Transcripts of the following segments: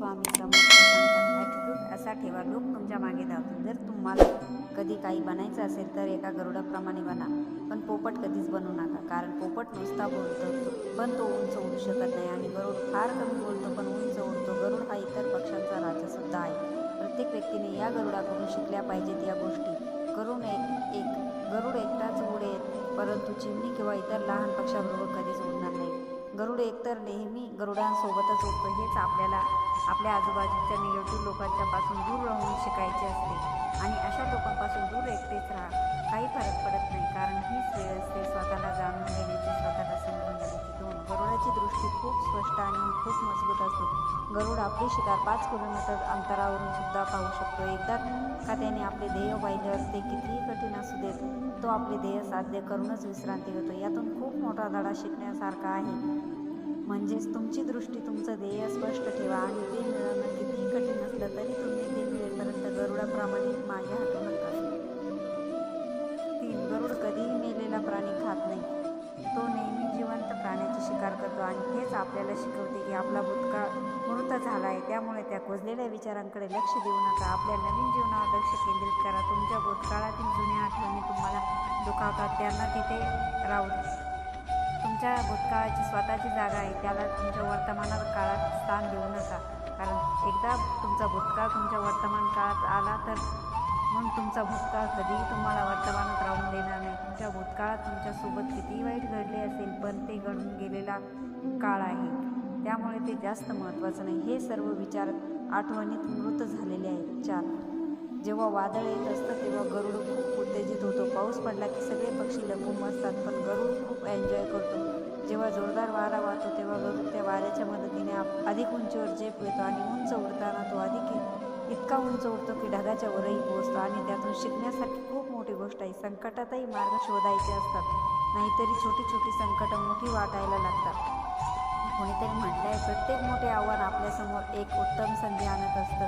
स्वामी समर्थ सांगतात ॲटिट्यूड असा ठेवा. लोक तुमच्या मागे धावतील. जर तुम्हाला कधी काही बनायचं असेल तर एका गरुडाप्रमाणे बना. पण पोपट कधीच बनू नका. कारण पोपट नुसता बोलतो. पण तो उंच उडू शकत नाही आणि गरुड फार कमी बोलतो पण उंच उडतो. गरुड हा इतर पक्ष्यांचा राजासुद्धा आहे. प्रत्येक व्यक्तीने या गरुडाकडून शिकल्या पाहिजेत या गोष्टी. करून एक एक गरुड एकटाच उडेल परंतु चिमणी किंवा इतर लहान पक्षाबरोबर कधीच उडणार नाही. गरुड एकतर नेहमी गरुडांसोबतच होतो हेच आपल्याला आपल्या आजूबाजूच्या निगेटिव्ह लोकांच्या पासून दूर राहून शिकायचे असते. आणि अशा लोकांपासून दूर एकटेच राहा काही फरक पडत नाही कारण खूप मजबूत असते. गरुड आपली शिकार पाच किलोमीटर अंतरावरून सुद्धा पाहू शकतो. एकदा का त्याने आपले ध्येय पाहिले असते कितीही कठीण असू देत तो आपले ध्येय साध्य करूनच विश्रांती घेतो. यातून खूप मोठा धडा शिकण्यासारखा आहे. म्हणजेच तुमची दृष्टी तुमचं ध्येय स्पष्ट ठेवा आणि ते मिळवणं हेच आपल्याला शिकवते की आपला भूतकाळ मृत झाला आहे त्यामुळे त्या कोजलेल्या विचारांकडे लक्ष देऊ नका. आपल्या नवीन जीवनावर लक्ष केंद्रित करा. तुमच्या भूतकाळातील जुन्या आठवणी तुम्हाला दुखावतात. त्यांना तिथे राहू तुमच्या भूतकाळाची स्वतःची जागा आहे. त्याला तुमच्या वर्तमानात काळात स्थान देऊ नका. कारण एकदा तुमचा भूतकाळ तुमच्या वर्तमान काळात आला तर मग तुमचा भूतकाळ कधीही तुम्हाला वर्तमानात राहून देणार नाही. तुमच्या भूतकाळात तुमच्यासोबत कितीही वाईट घडले असेल पण ते घडून गेलेला काळ आहे. त्यामुळे ते जास्त महत्त्वाचं नाही. हे सर्व विचार आठवणीत मृत झालेले आहेत. चार. जेव्हा वादळ येत असतं तेव्हा गरुड खूप उत्तेजित होतो. पाऊस पडला की सगळे पक्षी लपून असतात पण गरुड खूप एन्जॉय करतो. जेव्हा जोरदार वारा वाहतो तेव्हा गरुड त्या वाऱ्याच्या मदतीने अधिक उंचीवर झेप येतो आणि उंच उडताना तो अधिक येतो इतका उंच उडतो की ढगाच्या वरही पोहोचतो आणि त्यातून शिकण्यासारखी खूप मोठी गोष्ट आहे. संकटातही मार्ग शोधायचे असतात. नाहीतरी छोटी छोटी संकटं मोठी वाटायला लागतात. कोणीतरी म्हटलंय प्रत्येक मोठे आव्हान आपल्यासमोर एक उत्तम संधी आणत असतं.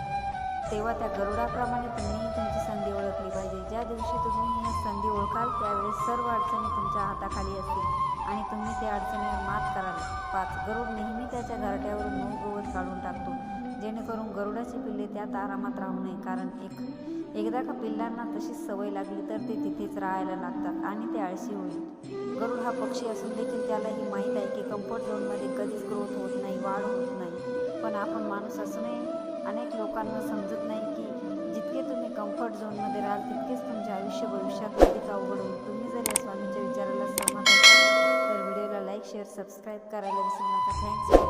तेव्हा त्या गरुडाप्रमाणे तुम्हीही तुमची संधी ओळखली पाहिजे. ज्या दिवशी तुम्ही ही संधी ओळखाल त्यावेळेस सर्व अडचणी तुमच्या हाताखाली असतील आणि तुम्ही त्या अडचणीवर मात कराल. पाच गरुड नेहमी त्याच्या घरट्यावरून मऊ गवत काढून टाकतो. जेणेकरून गरुडाची पिल्ले त्यात आरामात राहू नये. कारण एक एकदा का पिल्लांना तशीच सवय लागली तर ते तिथेच राहायला लागतात आणि ते आळशी होईल. गरुड हा पक्षी असून देखील त्यालाही माहीत आहे की कम्फर्ट झोनमध्ये कधीच ग्रोथ होत नाही वाढ होत नाही. पण आपण माणूस असूनही अनेक लोकांना समजत नाही की जितके तुम्ही कम्फर्ट झोनमध्ये राहाल तितकेच तुमचे आयुष्य भविष्यात अधिक अवघड होईल. तुम्ही जर या स्वामींच्या विचाराला सहमत असाल तर व्हिडिओला लाईक शेअर सबस्क्राईब करायला विसरू नका. थँक्स